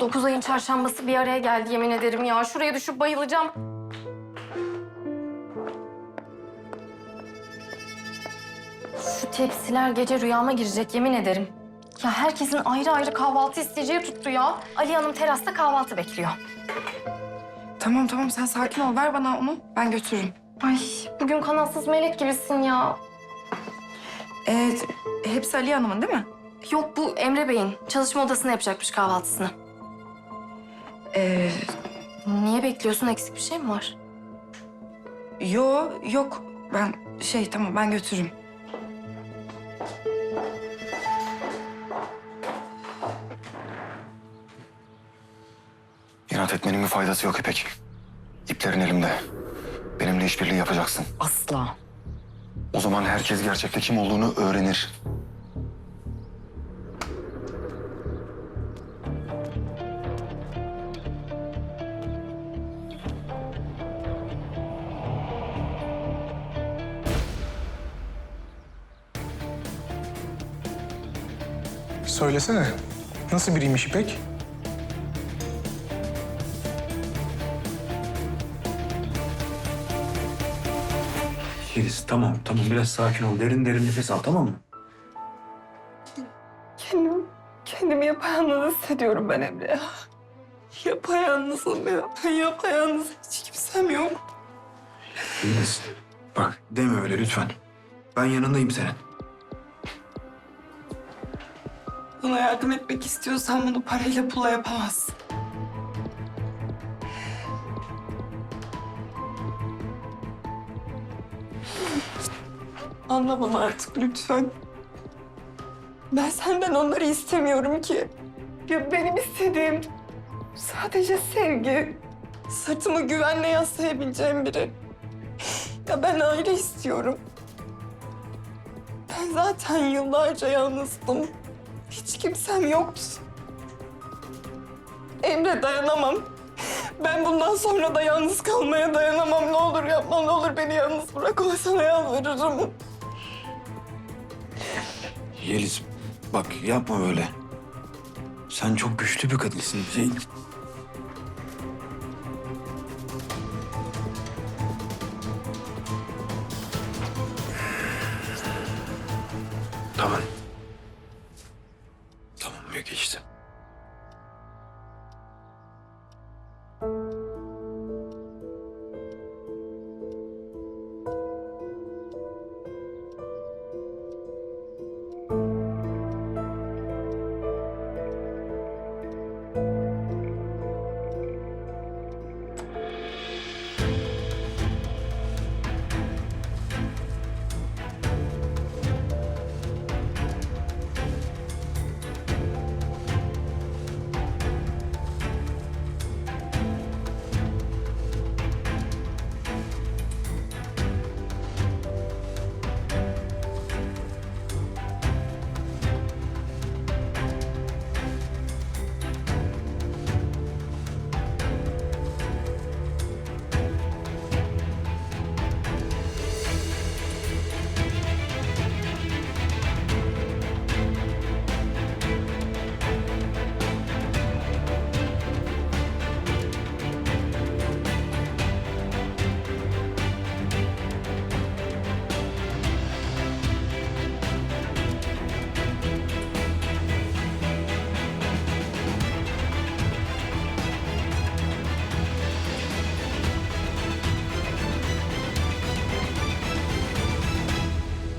Dokuz ayın çarşambası bir araya geldi yemin ederim ya. Şuraya düşüp bayılacağım. Şu tepsiler gece rüyama girecek yemin ederim. Ya herkesin ayrı ayrı kahvaltı isteyeceği tuttu ya. Ali Hanım terasta kahvaltı bekliyor. Tamam tamam sen sakin ol. Ver bana onu. Ben götürürüm. Ay bugün kanatsız melek gibisin ya. Evet. Hepsi Ali Hanım'ın değil mi? Yok bu Emre Bey'in çalışma odasında yapacakmış kahvaltısını. Ee, Niye bekliyorsun? Eksik bir şey mi var? yo yok. Ben şey tamam ben götürürüm. İnat etmenin bir faydası yok İpek. İplerin elimde. Benimle işbirliği yapacaksın. Asla. O zaman herkes gerçekte kim olduğunu öğrenir. Söylesene. Nasıl biriymiş İpek? Yeliz tamam tamam biraz sakin ol. Derin derin nefes al tamam mı? Kendim, kendimi yapayalnız hissediyorum ben Emre ya. Yapayalnızım ya. Yapayalnız. Hiç kimsem yok. Yeliz bak deme öyle lütfen. Ben yanındayım senin. Bana yardım etmek istiyorsan bunu parayla pula yapamazsın. Anla bana artık lütfen. Ben senden onları istemiyorum ki. Ya benim istediğim sadece sevgi. Sırtımı güvenle yaslayabileceğim biri. Ya ben aile istiyorum. Ben zaten yıllarca yalnızdım. Hiç kimsem yoktu. Emre dayanamam. Ben bundan sonra da yalnız kalmaya dayanamam. Ne olur yapma, ne olur beni yalnız bırakma. Sana yalvarırım. Yeliz bak yapma öyle. Sen çok güçlü bir kadınsın. Şey... Tamam. Tamam ya geçti.